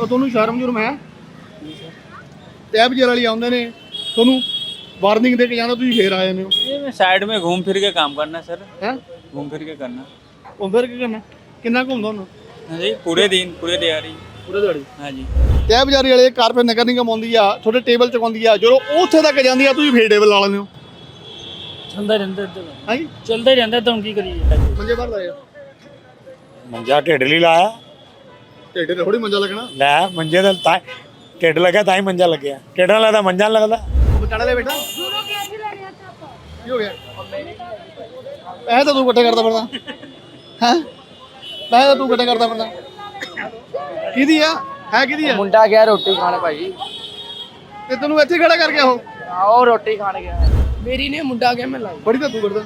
ਉਹ ਤੁਹਾਨੂੰ ਸ਼ਰਮ ਜੁਰਮ ਹੈ ਟੈਬ ਜਰ ਵਾਲੀ ਆਉਂਦੇ ਨੇ ਤੁਹਾਨੂੰ ਵਾਰਨਿੰਗ ਦੇ ਕੇ ਜਾਣਾ ਤੁਸੀਂ ਫੇਰ ਆਏ ਨੇ ये मैं साइड में घूम फिर के काम करना है सर ਹੈ घूम फिर के करना ਉਹ ਫਿਰ ਕੀ ਕਰਨਾ ਕਿੰਨਾ ਘੁੰਮਦਾ ਉਹਨੂੰ हाँ जी पूरे दिन पूरे दिहाड़ी ਪੂਰੇ ਦਿਹਾੜੀ हाँ जी ਟੈਬ ਜਾਰੀ ਵਾਲੇ ਕਾਰਪੇ ਨਗਰ ਨਿਗਮ ਆਉਂਦੀ ਆ ਤੁਹਾਡੇ ਟੇਬਲ ਚੁਕਾਉਂਦੀ ਆ ਜਦੋਂ ਉਹ ਉੱਥੇ ਤੱਕ ਜਾਂਦੀ ਆ ਤੁਸੀਂ ਫੇਰ ਟੇਬਲ ਲਾ ਲੈਂਦੇ ਹੋ ਚਲਦਾ ਰਹਿੰਦਾ ਇੱਦਾਂ ਹਾਂਜੀ ਚਲਦਾ ਹੀ ਰਹਿੰਦਾ ਤਾਂ ਹੁਣ ਕੀ ਕਰੀਏ ਮੰਜੇ ਭਰ ਲਾਏ ਆ ਮੰਜਾ ਢਿੱਡ ਲਈ ਲਾਇਆ ਢੇਡੇ ਥੋੜੀ ਮੰਜਾ ਲੱਗਣਾ? ਲੈ ਮੰਜੇ ਦਾ ਤਾਂ ਢਿੱਡ ਲੱਗਿਆ ਤਾਂ ਹੀ ਮੰਜਾ ਲੱਗਿਆ। ਢਿੱਡ ਨਾਲ ਲੱਗਦਾ ਮੰਜਾ ਨੀ ਲੱਗਦਾ। ਬਚਾੜਾ ਲੈ ਬੇਟਾ? ਕੀ ਹੋ ਗਿਆ? ਪੈਸੇ ਤਾਂ ਤੂੰ ਇਕੱਠੇ ਕਰਦਾ ਫਿਰਦਾ। ਹੈ? ਪੈਸੇ ਤਾਂ ਤੂੰ ਇਕੱਠੇ ਕਰਦਾ ਫਿਰਦਾ। ਕਿਹਦੀ ਆ? ਹੈ ਕਿਹਦੀ ਆ? ਮੁੰਡਾ ਗਿਆ ਰੋਟੀ ਖਾਣ ਭਾਈ। ਤੇ ਤੈਨੂੰ ਇੱਥੇ ਖੜਾ ਕਰ ਗਿਆ ਉਹ? ਆਓ ਰੋਟੀ ਖਾਣ ਗਿਆ। ਮੇਰੀ ਨੇ ਮੁੰਡਾ ਗਿਆ ਮੈਂ ਲਾਈ ਬੜੀ ਤਾਂ ਤੂੰ ਕਰਦਾ।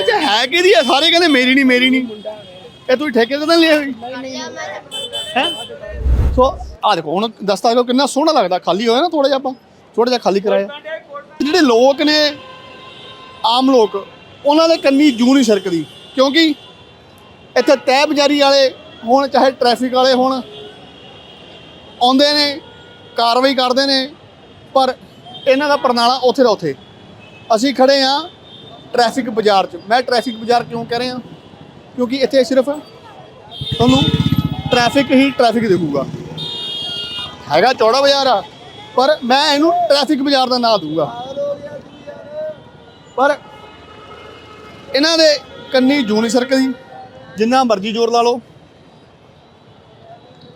ਅੱਛਾ ਹੈ ਕਿਹਦੀ ਆ? ਸਾਰੇ ਕਹਿੰਦੇ ਮੇਰੀ ਨਹੀਂ ਮੇਰੀ ਨਹੀਂ ਇਹ ਤੂੰ ਠੇਕੇ ਤੇ ਤਾਂ ਨੀ ਲਈ ਹੋਈ ਹੈ? ਸੋ ਆ ਦੇਖੋ, ਹੁਣ ਦੱਸਦਾ ਕੋ ਕਿੰਨਾ ਸੋਹਣਾ ਲੱਗਦਾ। ਖਾਲੀ ਹੋਇਆ ਨਾ ਥੋੜਾ ਜਿਹਾ ਆਪਾਂ ਥੋੜਾ ਜਿਹਾ ਖਾਲੀ ਕਰਾਇਆ। ਜਿਹੜੇ ਲੋਕ ਨੇ, ਆਮ ਲੋਕ, ਉਹਨਾਂ ਦੇ ਕੰਨੀ ਜੂ ਨਹੀਂ ਸਰਕਦੀ ਕਿਉਂਕਿ ਇੱਥੇ ਤੈਅ ਬਜ਼ਾਰੀ ਵਾਲੇ ਹੋਣ, ਚਾਹੇ ਟ੍ਰੈਫਿਕ ਵਾਲੇ ਹੋਣ, ਆਉਂਦੇ ਨੇ, ਕਾਰਵਾਈ ਕਰਦੇ ਨੇ, ਪਰ ਇਹਨਾਂ ਦਾ ਪ੍ਰਣਾਲਾ ਉੱਥੇ ਦਾ ਉੱਥੇ। ਅਸੀਂ ਖੜੇ ਆ ਟ੍ਰੈਫਿਕ ਬਾਜ਼ਾਰ 'ਚ। ਮੈਂ ਟ੍ਰੈਫਿਕ ਬਾਜ਼ਾਰ ਕਿਉਂ ਕਹਿ ਰਿਹਾ? ਕਿਉਂਕਿ ਇੱਥੇ ਸਿਰਫ ਤੁਹਾਨੂੰ ਟ੍ਰੈਫਿਕ ਹੀ ਟ੍ਰੈਫਿਕ ਦਿਖੂਗਾ। ਹੈਗਾ ਚੌੜਾ ਬਾਜ਼ਾਰ ਆ ਪਰ ਮੈਂ ਇਹਨੂੰ ਟ੍ਰੈਫਿਕ ਬਾਜ਼ਾਰ ਦਾ ਨਾਂ ਦੂੰਗਾ ਪਰ ਇਹਨਾਂ ਦੇ ਕੰਨੀ ਜੂਨੀ ਸਰਕਦੀ ਜਿੰਨਾ ਮਰਜ਼ੀ ਜ਼ੋਰ ਲਾ ਲਓ।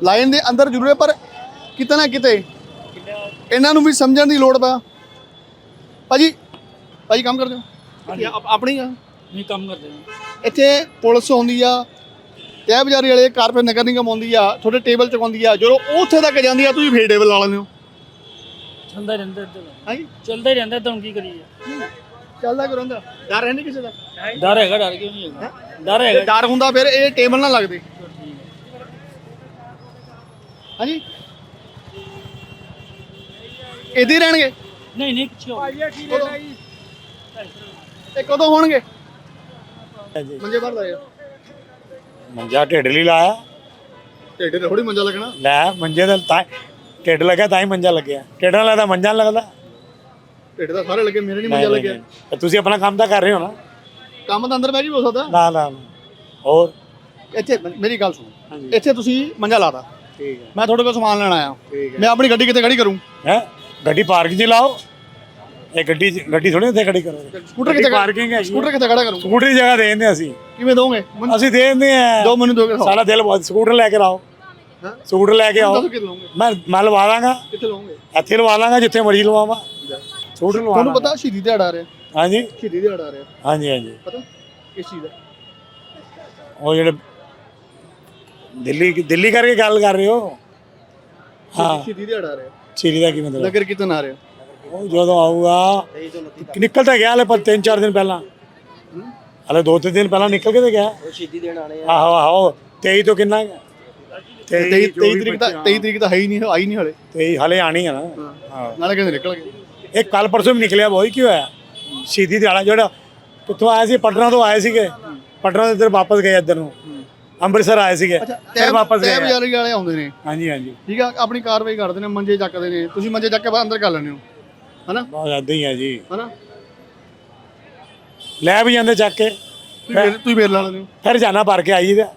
ਲਾਈਨ ਦੇ ਅੰਦਰ ਜ਼ਰੂਰ ਹੈ ਪਰ ਕਿਤੇ ਨਾ ਕਿਤੇ ਇਹਨਾਂ ਨੂੰ ਵੀ ਸਮਝਣ ਦੀ ਲੋੜ ਪਾ। ਭਾਜੀ ਭਾਜੀ ਕੰਮ ਕਰਦੇ ਹੋ? ਆਪ- ਆਪਣੀ ਆ? ਨਹੀਂ ਕੰਮ ਕਰਦੇ ਇੱਥੇ ਪੁਲਿਸ ਆਉਂਦੀ ਆ ਤਹਿ ਬਜ਼ਾਰੀ ਵਾਲੇ ਕਾਰਪੇ ਨਗਰ ਨਿਗਮ ਆਉਂਦੀ ਆ ਤੁਹਾਡੇ ਟੇਬਲ ਚੁਕਾਉਂਦੀ ਆ ਜਦੋਂ ਉੱਥੇ ਤੱਕ ਜਾਂਦੀ ਆ ਤੁਸੀਂ ਫੇਰ ਟੇਬਲ ਲਾ ਲੈਂਦੇ ਹੋ। ਚਲਦਾ ਰਹਿੰਦਾ ਇੱਦਾਂ ਹਾਂਜੀ? ਚਲਦਾ ਹੀ ਰਹਿੰਦਾ ਤਾਂ ਹੁਣ ਕੀ ਕਰੀਏ? ਚੱਲਦਾ ਕਰੋ ਹੁੰਦਾ ਡਰ ਹੈ ਨਹੀਂ ਕਿਸੇ ਦਾ? ਡਰ ਹੈਗਾ ਡਰ ਕਿਉਂ ਨਹੀਂ ਹੈਗਾ? ਡਰ ਹੈਗਾ। ਡਰ ਹੁੰਦਾ ਫਿਰ ਇਹ ਟੇਬਲ ਨਾ ਲੱਗਦੇ। ਹਾਂਜੀ? ਇਹਦੇ ਰਹਿਣਗੇ? ਨਹੀਂ ਨਹੀਂ ਕੁਛ ਹੋ। ਇਹ ਕਦੋਂ ਹੋਣਗੇ? ਹਾਂਜੀ। ਮੰਜੇ ਭਰ ਲਾਏ ਆ। ਮੰਜਾ ਢਿੱਡ ਲਈ ਲਾਇਆ। ਢੇਡੇ ਤੇ ਥੋੜੀ ਮੰਜਾ ਲੱਗਣਾ। ਲੈ ਮੰਜੇ ਦਾ ਤਾਂ ਢਿੱਡ ਲੱਗਿਆ ਤਾਂ ਹੀ ਮੰਜਾ ਲੱਗਿਆ। ਢਿੱਡ ਨਾਲ ਲੱਗਦਾ ਮੰਜਾ ਨੀ ਲੱਗਦਾ। ਢੇਡੇ ਤਾਂ ਸਾਰੇ ਲੱਗੇ ਮੇਰੇ ਨਹੀਂ ਮੰਜਾ ਲੱਗਿਆ। ਤੇ ਤੁਸੀਂ ਆਪਣਾ ਕੰਮ ਤਾਂ ਕਰ ਰਹੇ ਹੋ ਨਾ? ਕੰਮ ਤਾਂ ਅੰਦਰ ਬਹਿ ਕੇ ਵੀ ਹੋ ਸਕਦਾ। ਨਾ ਨਾ ਨਾ। ਹੋਰ? ਇੱਥੇ ਮੇਰੀ ਗੱਲ ਸੁਣੋ। ਇੱਥੇ ਤੁਸੀਂ ਮੰਜਾ ਲਾਤਾ ਠੀਕ ਹੈ। ਮੈਂ ਤੁਹਾਡੇ ਕੋਲ ਸਮਾਨ ਲੈਣ ਆਇਆ। ਠੀਕ ਮੈਂ ਆਪਣੀ ਗੱਡੀ ਕਿੱਥੇ ਖੜੀ ਕਰੂੰ? ਹੈ? ਗੱਡੀ ਪਾਰਕਿੰਗ 'ਚ ਲਾਓ। ਇਹ ਗੱਡੀ ਗੱਡੀ ਥੋੜੀ ਉੱਥੇ ਖੜੀ ਕਰੋ। ਸਕੂਟਰ ਕਿੱਥੇ ਪਾਰਕਿੰਗ ਹੈ ਸਕੂਟਰ ਕਿੱਥੇ ਖੜਾ ਕਰੂੰ ਸਕੂਟਰ ਦੀ ਜਗ੍ਹਾ ਦੇ ਦਿੰਦੇ ਅਸੀਂ। ਕਿਵੇਂ ਦੋਗੇ? ਅਸੀਂ ਦੇ ਦਿੰਦੇ ਆ ਦੋ ਮੈਨੂੰ ਦੋਗੇ ਸਾਡਾ ਦਿਲ ਬਹੁਤ ਸਕੂਟਰ ਲੈ ਕੇ ਆਓ? ਸਕੂਟਰ ਲੈ ਕੇ ਆਓ। ਮੈਂ ਮੈਂ ਲਵਾ ਦਾਂਗਾ। ਕਿੱਥੇ ਲਓਗੇ ਇੱਥੇ ਲਵਾ ਲਾਂਗਾ ਜਿੱਥੇ ਮਰਜ਼ੀ ਲਵਾਵਾਂ। ਸਕੂਟਰ ਲਵਾ ਤੁਹਾਨੂੰ ਲਾਂਗਾ। ਪਤਾ ਸ਼ਹੀਦੀ ਦਿਹਾੜਾ ਆ ਰਿਹਾ? ਹਾਂਜੀ। ਸ਼ਹੀਦੀ ਦਿਹਾੜਾ ਆ ਰਿਹਾ। ਹਾਂਜੀ ਹਾਂਜੀ। ਪਤਾ? ਕਿਸ ਚੀਜ਼ ਦਾ? ਉਹ ਜਿਹੜੇ ਦਿੱਲੀ ਦਿੱਲੀ ਕਰਕੇ ਗੱਲ ਕਰ ਰਹੇ ਹੋ? ਹਾਂ। ਸ਼ਹੀਦੀ ਦਿਹਾੜਾ ਆ ਰਿਹਾ। ਚੀਰੀ ਦਾ ਕੀ ਮਤਲਬ? ਨਗਰ ਕੀਰਤਨ ਆ ਰਿਹਾ। ਉਹ ਜਦੋਂ ਆਊਗਾ। ਨਿਕਲ ਤਾਂ ਗਿਆ ਹਲੇ ਪਰ 3-4 ਦਿਨ ਪਹਿਲਾਂ। ਹਲੇ 2-3 ਦਿਨ ਪਹਿਲਾਂ ਨਿਕਲ ਕੇ ਤੇ ਗਿਆ। ਸ਼ਹੀਦੀ ਦੇਣ ਆਣੇ ਆਹੋ ਆਹੋ 23 ਤੋਂ ਕਿੰਨਾ 23 23 ਤਰੀਕ ਤਾਂ 23 ਤਰੀਕ ਤਾਂ ਹੈ ਹੀ ਨਹੀਂ ਆਈ ਨਹੀਂ ਹਲੇ। 23 ਹਲੇ ਆਣੀ ਆ ਨਾ। ਹਾਂ। ਨਾਲੇ ਕਹਿੰਦੇ ਨਿਕਲ ਗਏ। ਇਹ ਕੱਲ ਪਰਸੋਂ ਵੀ ਨਿਕਲਿਆ ਬਹੁਤ ਕੀ ਹੋਇਆ? ਸ਼ਹੀਦੀ ਦਿਹਾੜਾ ਜਿਹੜਾ ਕਿੱਥੋਂ ਆਏ ਸੀ? ਪਟਨਾ ਤੋਂ ਆਏ ਸੀਗੇ। ਪਟਨਾ ਤੋਂ ਇੱਧਰ ਵਾਪਸ ਗਏ ਇੱਧਰ ਨੂੰ। ਅੰਮ੍ਰਿਤਸਰ ਆਏ ਸੀਗੇ। ਫਿਰ ਵਾਪਸ ਤੈ ਗਏ ਬਜ਼ਾਰੀ ਵਾਲੇ ਆਉਂਦੇ ਨੇ। ਹਾਂਜੀ ਹਾਂਜੀ। ਠੀਕ ਆ ਆਪਣੀ ਕਾਰਵਾਈ ਕਰਦੇ ਨੇ ਮੰਜੇ ਚੱਕਦੇ ਨੇ। ਤੁਸੀਂ ਮੰਜੇ ਚੱਕ ਕੇ ਬਾਹਰ ਅੰਦਰ ਕਰ ਲੈਂਦੇ ਹੋ। ਹਨਾ? ਬਹੁਤ ਏਦਾਂ ਹੀ ਆ ਜੀ। ਹਨਾ? ਲੈ ਵੀ ਜਾਂਦੇ ਚੱਕ ਕੇ। ਤੁਸੀਂ ਫੇਰ- ਤੁਸੀਂ ਫੇਰ ਲਾ ਲੈਂਦੇ ਹੋ? ਫਿਰ ਰੋਜ਼ਾਨਾ ਭਰ ਕੇ ਆਈਦਾ।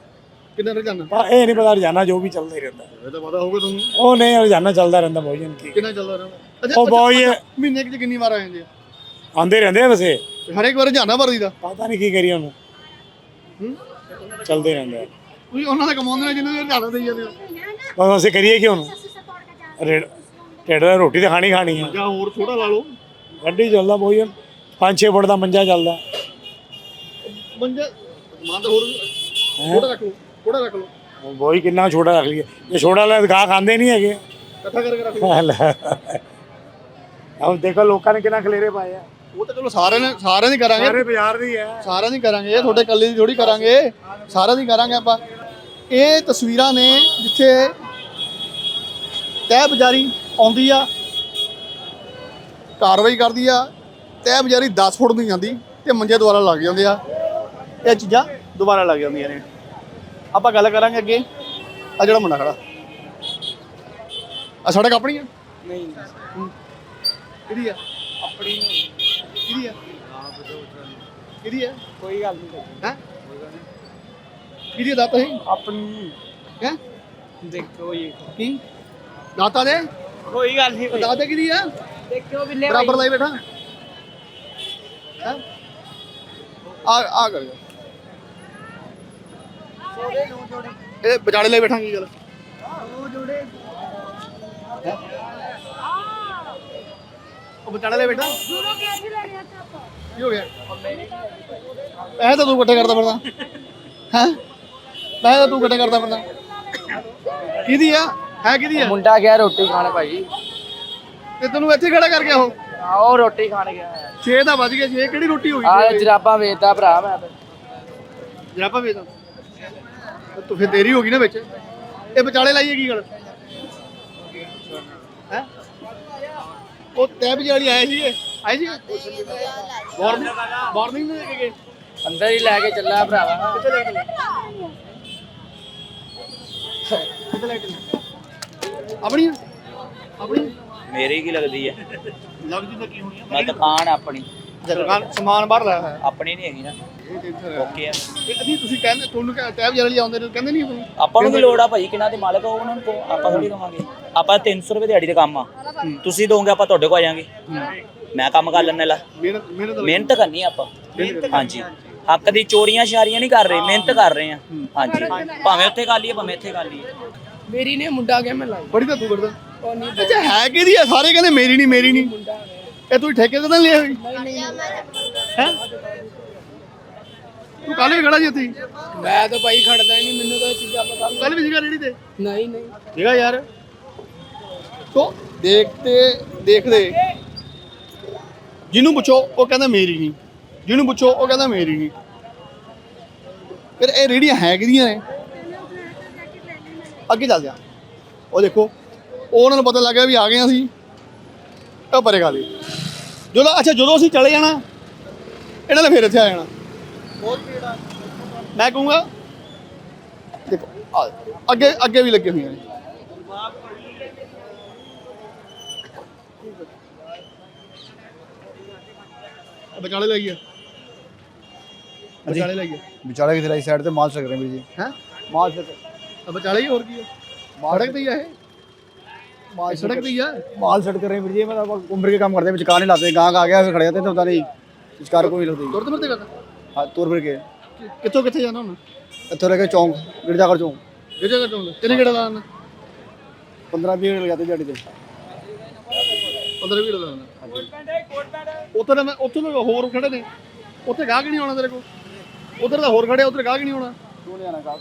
ਕਿੰਨੇ ਰੋਜ਼ਾਨਾ ਜਾਣਾ ਪਰ ਇਹ ਨਹੀਂ ਪਤਾ ਰੋਜ਼ਾਨਾ ਜੋ ਵੀ ਚੱਲਦਾ ਹੀ ਰਹਿੰਦਾ। ਇਹ ਤਾਂ ਪਤਾ ਹੋਊਗਾ ਤੁਹਾਨੂੰ। ਉਹ ਨਹੀਂ ਰੋਜ਼ਾਨਾ ਚੱਲਦਾ ਰਹਿੰਦਾ ਭੋਜਨ ਕੀ। ਕਿੰਨਾ ਚੱਲਦਾ ਰਹਿੰਦਾ? ਉਹ ਬਹੁਤ ਹੀ- ਅੱਛਾ, ਮਹੀਨੇ ਚ ਕਿੰਨੀ ਵਾਰ ਆ ਜਾਂਦੇ ਆ? ਆਉਂਦੇ ਰਹਿੰਦੇ ਆ ਵੈਸੇ। ਹਰੇਕ ਵਾਰ ਜਾਣਾ ਭਰਦੀ ਦਾ? ਪਤਾ ਨਹੀਂ ਕੀ ਕਰੀ ਉਹਨੂੰ। ਹੂੰ? ਚੱਲਦੇ ਰਹਿੰਦੇ ਆ। ਤੁਸੀਂ ਉਹਨਾਂ ਦਾ ਕਮਾਉਂਦੇ ਨੇ ਜਿੰਨੇ ਜ਼ਿਆਦਾ ਦੇਈ ਜਾਂਦੇ ਹੋ। ਬਸ ਅਸੀਂ ਕਰੀਏ ਕਿ ਉਹਨੂੰ? ਰੇੜ ਢਿੱਡ ਨਾਲ ਰੋਟੀ ਤਾਂ ਖਾਣੀ ਖਾਣੀ ਆ। ਜਾਂ ਹੋਰ ਥੋੜਾ ਲਾ ਲਓ। ਗੱਡੀ ਚੱਲਦਾ ਭੋਜਨ 5-6 ਫੁੱਟ ਦਾ ਮੰਜਾ ਚੱਲਦਾ। ਮੰਜਾ ਸਮਾਨ ਤਾਂ ਹੋਰ ਥੋੜਾ ਰੱਖ ਲਓ ਥੋੜਾ ਰੱਖ ਲਓ। ਬੋਈ ਕਿੰਨਾ ਛੋਟਾ ਰੱਖ ਲਈਏ। ਇਹ ਛੋਟਾ ਲੈ ਗਾਹ ਖਾਂਦੇ ਨਹੀਂ ਹੈਗੇ। ਇਕੱਠਾ ਕਰਕੇ ਰੱਖ ਲਓ। ਹੁਣ ਦੇਖੋ ਲੋਕਾਂ ਨੇ ਕਿੰਨਾ ਖਲੇਰੇ ਪਾਏ ਆ। ਉਹ ਤਾਂ ਚਲੋ ਸਾਰਿਆਂ ਨੇ ਸਾਰਿਆਂ ਦੀ ਕਰਾਂਗੇ। ਸਾਰੇ ਬਾਜ਼ਾਰ ਦੀ ਹੈ। ਸਾਰਿਆਂ ਦੀ ਕਰਾਂਗੇ। ਇਹ ਤੁਹਾਡੇ ਇਕੱਲੇ ਦੀ ਥੋੜੀ ਕਰਾਂਗੇ। ਸਾਰਿਆਂ ਦੀ ਕਰਾਂਗੇ ਆਪਾਂ। ਇਹ ਤਸਵੀਰਾਂ ਨੇ ਜਿੱਥੇ ਤਹਿ ਬਜ਼ਾਰੀ ਆਉਂਦੀ ਆ ਕਾਰਵਾਈ ਕਰਦੀ ਆ ਤਹਿ ਬਜ਼ਾਰੀ 10 ਫੁੱਟ ਨਹੀਂ ਜਾਂਦੀ ਤੇ ਮੰਜੇ ਦੁਆਰਾ ਲੱਗ ਜਾਂਦੇ ਆ। ਇਹ ਚੀਜ਼ਾਂ ਦੁਬਾਰਾ ਲੱਗ ਜਾਂਦੀਆਂ ਨੇ। ਆਪਾਂ ਗੱਲ ਕਰਾਂਗੇ ਅੱਗੇ। ਆ ਜਿਹੜਾ ਮੁੰਡਾ ਖੜਾ। ਆ ਸੜਕ ਆਪਣੀ ਆ? ਨਹੀਂ। ਕਿਹਦੀ ਆ? ਆਪਣੀ ਕਿਹਦੀ ਆ? ਕਿਹਦੀ ਆ? ਕੋਈ ਗੱਲ ਨਹੀਂ। ਹੈ? ਕਿਹਦੀ ਦਾਤਾ ਹੈ ਆਪਣੀ। ਹੈ? ਦੇਖੋ ਜੀ। ਕੀ? ਦਾਤਾ ਦੇ? ਕੋਈ ਗੱਲ ਨਹੀਂ ਦਾਤਾ ਕਿਹਦੀ ਆ? ਦੇਖਿਓ ਬਿੱਲੇ ਬਰਾਬਰ ਲਾਈ ਬੈਠਾ। ਹੈ? ਆ ਆ ਕਰ। ਜਾ ਇਹ ਵਿਚਾਲੇ ਲਈ ਬੈਠਾ ਕੀ ਗੱਲ। ਹੈਂ? ਉਹ ਵਿਚਾਲੇ ਲਈ ਬੈਠਾ। ਕੀ ਹੋ ਗਿਆ? ਪੈਸੇ ਤਾਂ ਤੂੰ ਇਕੱਠੇ ਕਰਦਾ ਫਿਰਦਾ। ਹੈ? ਪੈਸੇ ਤਾਂ ਤੂੰ ਇਕੱਠੇ ਕਰਦਾ ਫਿਰਦਾ। ਕਿਹਦੀ ਆ? ਹੈ ਕਿਹਦੀ ਆ? ਮੁੰਡਾ ਗਿਆ ਰੋਟੀ ਖਾਣ ਭਾਈ। ਤੇ ਤੈਨੂੰ ਇੱਥੇ ਖੜਾ ਕਰ ਗਿਆ ਉਹ? ਆਓ ਰੋਟੀ ਖਾਣ ਗਿਆ। 6 ਦਾ ਵੱਜ ਗਿਆ 6 ਕਿਹੜੀ ਰੋਟੀ ਹੋ ਆ ਗਈ ਜਰਾਬਾਂ ਵੇਚਦਾ ਭਰਾ ਮੈਂ ਤੇ। ਜਰਾਪਾ ਵੇਚਦਾ? ਤੂੰ ਫਿਰ ਦੇਰੀ ਹੋ ਗਈ ਨਾ ਵਿੱਚ। ਇਹ ਵਿਚਾਲੇ ਲਾਈਏ ਕੀ ਗੱਲ? ਹੈ? ਉਹ ਤੈਬ ਜਿਹੜੀ ਆਏ ਸੀਗੇ। ਆਏ ਸੀ ਵਾਰਨਿੰਗ ਵਾਰਨਿੰਗ ਦੇ ਕੇ ਗਏ। ਅੰਦਰ ਹੀ ਲੈ ਕੇ ਚੱਲਾ ਭਰਾਵਾ। ਕਿੱਥੇ ਲੈ ਕੇ ਚੱਲੇ? ਕਿੱਥੇ ਲੈ ਕੇ ਚੱਲੇ? ਆਪਣੀ? ਆਪਣੀ? ਮੇਰੀ ਕੀ ਲੱਗਦੀ ਹੈ? ਲੱਗਦੀ ਤਾਂ ਕੀ ਹੋਣੀ ਆ? ਦੁਕਾਨ ਆਪਣੀ। ਦੁਕਾਨ ਸਮਾਨ ਬਾਹਰ ਲਾਇਆ ਹੋਇਆ? ਆਪਣੀ ਨਹੀਂ ਹੈਗੀ ਨਾ। ਓਕੇ ਆ। ਇਹ ਅਸੀਂ ਤੁਸੀਂ ਕਹਿੰਦੇ ਤੁਹਾਨੂੰ ਕਿਹਾ ਟੈਬ ਜਨਰਲੀ ਆਉਂਦੇ ਨੇ ਕਹਿੰਦੇ ਨਹੀਂ ਤੁਹਾਨੂੰ ਆਪਾਂ ਨੂੰ ਵੀ ਲੋੜ ਆ ਭਾਈ ਕਿਹਨਾਂ ਦੇ ਮਾਲਕ ਹੋ ਉਹਨਾਂ ਨੂੰ ਆਪਾਂ ਥੋੜੀ ਦਵਾਂਗੇ। ਆਪਾਂ 300 ਰੁਪਏ ਦਿਹਾੜੀ ਦੇ ਕੰਮ ਆ। ਤੁਸੀਂ ਦੋਗੇ ਆਪਾਂ ਤੁਹਾਡੇ ਕੋਲ ਆ ਜਾਾਂਗੇ। ਮੈਂ ਕੰਮ ਕਰ ਲੈਣੇ ਲਾ। ਮਿਹਨਤ ਕਰਨੀ ਆਪਾਂ। ਹਾਂਜੀ। ਹੱਕ ਦੀ ਚੋਰੀਆਂ ਸ਼ਾਰੀਆਂ ਨਹੀਂ ਕਰ ਰਹੇ ਮਿਹਨਤ ਕਰ ਰਹੇ ਆ। ਹਾਂਜੀ। ਭਾਵੇਂ ਉੱਥੇ ਕਰ ਲਈਏ ਭਾਵੇਂ ਇੱਥੇ ਕਰ ਲਈਏ। ਮੇਰੀ ਨੇ ਮੁੰਡਾ ਗਿਆ ਮੈਂ ਲਾਈ ਬੜੀ ਤਾਂ ਤੂੰ ਕਰਦਾ। ਅੱਛਾ ਹੈ ਕਿਹਦੀ ਆ? ਸਾਰੇ ਕਹਿੰਦੇ ਮੇਰੀ ਨਹੀਂ ਮੇਰੀ ਨਹੀਂ। ਇਹ ਤੂੰ ਠੇਕੇ ਤੇ ਤਾਂ ਹੋਈ ਹੈ? ਤੂੰ ਕੱਲ ਵੀ ਖੜਾ ਸੀ ਉੱਥੇ। ਮੈਂ ਤਾਂ ਭਾਈ ਖੜਦਾ ਹੀ ਨਹੀਂ ਮੈਨੂੰ ਤਾਂ ਇਹ ਚੀਜ਼ਾਂ ਪਤਾ ਕੱਲ ਵੀ ਸੀਗਾ ਰੇੜੀ ਤੇ? ਨਹੀਂ ਨਹੀਂ। ਸੀਗਾ ਯਾਰ। ਤੋ ਦੇਖਦੇ ਦੇਖਦੇ। ਜਿਹਨੂੰ ਪੁੱਛੋ ਉਹ ਕਹਿੰਦਾ ਮੇਰੀ ਨਹੀਂ। ਜਿਹਨੂੰ ਪੁੱਛੋ ਉਹ ਕਹਿੰਦਾ ਮੇਰੀ ਨਹੀਂ। ਫਿਰ ਇਹ ਰੇੜੀਆਂ ਹੈ ਕਿਹਦੀਆਂ ਨੇ? ਅੱਗੇ ਚੱਲਦੇ ਆ ਉਹ ਦੇਖੋ ਉਹ ਉਹਨਾਂ ਨੂੰ ਪਤਾ ਲੱਗ ਗਿਆ ਵੀ ਆ ਗਏ ਅਸੀਂ। ਉਹ ਪਰੇ ਗਾ ਲਈ। ਜਦੋਂ ਅੱਛਾ ਜਦੋਂ ਅਸੀਂ ਚਲੇ ਜਾਣਾ ਇਹਨਾਂ ਨੇ ਫਿਰ ਇੱਥੇ ਆ ਜਾਣਾ। ਮੈਂ ਕਹੂੰਗਾ ਦੇਖੋ ਆ ਅੱਗੇ ਅੱਗੇ ਵੀ ਲੱਗੇ ਹੋਈਆਂ ਨੇ ਆ ਵਿਚਾਲੇ ਲੱਗੀ ਆ ਵਿਚਾਲੇ ਲੱਗੀ ਵਿਚਾਲੇ ਕਿਤੇ ਲਾਈ ਸਾਈਡ ਤੇ ਮਾਲ ਸਕ ਰਹੇ ਵੀਰ ਜੀ। ਹੈ? ਮਾਲ ਸਕ ਆ ਵਿਚਾਲੇ ਹੀ ਹੋਰ ਕੀ ਆ ਸੜਕ ਤੇ ਹੀ ਆ ਇਹ ਮਾਲ ਸੜਕ ਤੇ ਹੀ ਆ माल सेट कर रहे हैं वीर जी मतलब उम्र के काम करते हैं विचकार नहीं लाते गाहक आ गया फिर खड़े जाते हैं तो पता नहीं विचकार कोई नहीं लगती ਤੁਰਦੇ ਫਿਰਦੇ ਕਰਦਾ हाँ तुर फिर के ਕਿ- ਕਿੱਥੋਂ ਕਿੱਥੇ ਜਾਣਾ ਹੁਣ इतों लेके चौंक गिरजाघर चौंक ਇਹ ਜਗ੍ਹਾ ਤੋਂ ਕਿੰਨੇ ਕਿਹੜਾ ਲਾਣਾ पंद्रह बीस मिनट लग जाते दिहाड़ी से 15 ਵੀਹ ਲਾਣਾ ਉੱਥੇ ਤਾਂ ਮੈਂ ਉੱਥੇ ਤਾਂ ਹੋਰ ਖੜੇ ਨੇ ਉੱਥੇ ਗਾਹਕ ਨਹੀਂ ਆਉਣਾ ਤੇਰੇ ਕੋਲ ਉਧਰ ਤਾਂ ਹੋਰ ਖੜੇ ਉਧਰ ਗਾਹਕ ਨਹੀਂ ਆਉਣਾ क्यों नहीं आना गाहक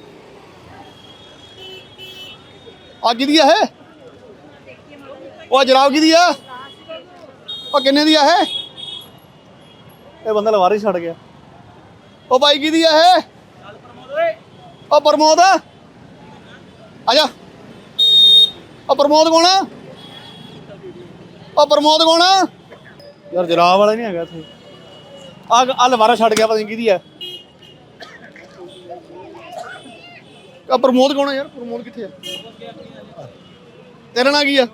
ਆ ਕਿਹਦੀ ਆ ਇਹ? ਉਹ ਜਰਾਬ ਕਿਹਦੀ ਆ? ਉਹ ਕਿੰਨੇ ਦੀ ਆ ਇਹ? ਇਹ ਬੰਦਾ ਲਵਾਰੀ ਛੱਡ ਗਿਆ। ਉਹ ਬਾਈ ਕਿਹਦੀ ਆ ਇਹ? ਉਹ ਪ੍ਰਮੋਦ। ਆ ਜਾ। ਉਹ ਪ੍ਰਮੋਦ ਕੌਣ ਆ? ਉਹ ਪ੍ਰਮੋਦ ਕੌਣ ਆ? ਯਾਰ ਜਰਾਬ ਵਾਲਾ ਨਹੀਂ ਹੈਗਾ ਇੱਥੇ। ਆ ਆ ਲਵਾਰਾ ਛੱਡ ਗਿਆ, ਪਤਾ ਨਹੀਂ ਕਿਹਦੀ ਆ। ਆ ਪ੍ਰਮੋਦ ਕੌਣ ਆ ਯਾਰ? ਪ੍ਰਮੋਦ ਕਿੱਥੇ ਆ? ਤੇਰਾ ਨਾਂ ਕੀ ਆ?